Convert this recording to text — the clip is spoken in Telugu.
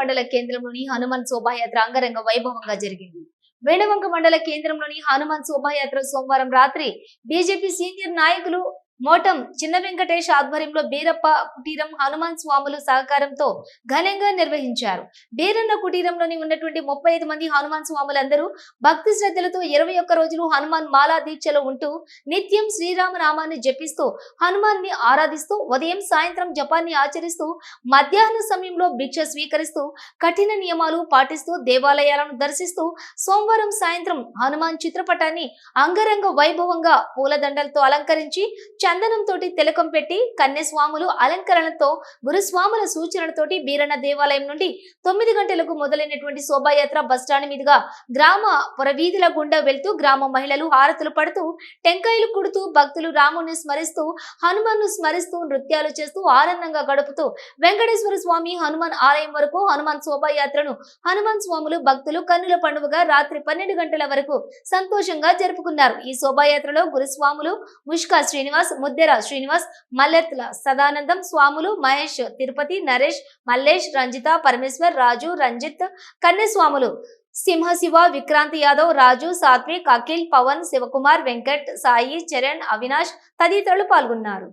మండల కేంద్రంలోని హనుమాన్ శోభాయాత్ర అంగరంగ వైభవంగా జరిగింది. వేణవంక మండల కేంద్రంలోని హనుమాన్ శోభాయాత్ర సోమవారం రాత్రి బీజేపీ సీనియర్ నాయకులు మోటం చిన్న వెంకటేష్ ఆధ్వర్యంలో బీరప్ప కుటీరం హనుమాన్ స్వాములు సహకారంతో ఘనంగా నిర్వహించారు. బీరన్న కుటీరంలోని ఉన్నటువంటి ముప్పై ఐదు మంది హనుమాన్ స్వాములందరూ భక్తి శ్రద్ధలతో ఇరవై ఒక్క రోజులు హనుమాన్ మాలా దీక్షలో ఉంటూ నిత్యం శ్రీరామ జపిస్తూ జపిస్తూ హనుమాన్ని ఆరాధిస్తూ ఉదయం సాయంత్రం జపాన్ని ఆచరిస్తూ మధ్యాహ్న సమయంలో భిక్ష స్వీకరిస్తూ కఠిన నియమాలు పాటిస్తూ దేవాలయాలను దర్శిస్తూ సోమవారం సాయంత్రం హనుమాన్ చిత్రపటాన్ని అంగరంగ వైభవంగా పూలదండలతో అలంకరించి చందనంతోటి తిలకం పెట్టి కన్యస్వాములు అలంకరణతో గురుస్వాముల సూచనలతోటి బీరన్న దేవాలయం నుండి తొమ్మిది గంటలకు మొదలైనటువంటి శోభాయాత్ర బస్టాండ్ మీదుగా గ్రామ పొరవీధుల గుండా వెళ్తూ గ్రామ మహిళలు హారతులు పడుతూ టెంకాయలు కుడుతూ భక్తులు రాముని స్మరిస్తూ హనుమాన్ను స్మరిస్తూ నృత్యాలు చేస్తూ ఆనందంగా గడుపుతూ వెంకటేశ్వర స్వామి హనుమాన్ ఆలయం వరకు హనుమాన్ శోభాయాత్రను హనుమాన్ స్వాములు భక్తులు కన్నుల పండుగగా రాత్రి పన్నెండు గంటల వరకు సంతోషంగా జరుపుకున్నారు. ఈ శోభాయాత్రలో గురుస్వాములు ముష్కా శ్రీనివాస్ ముద్దెర శ్రీనివాస్ మల్లెత్ల సదానందం స్వాములు మహేష్ తిరుపతి నరేష్ మల్లేష్ రంజిత పరమేశ్వర్ రాజు రంజిత్ కన్యస్వాములు సింహశివ విక్రాంత్ యాదవ్ రాజు సాత్విక్ అఖిల్ పవన్ శివకుమార్ వెంకట్ సాయి చరణ్ అవినాష్ తదితరులు పాల్గొన్నారు.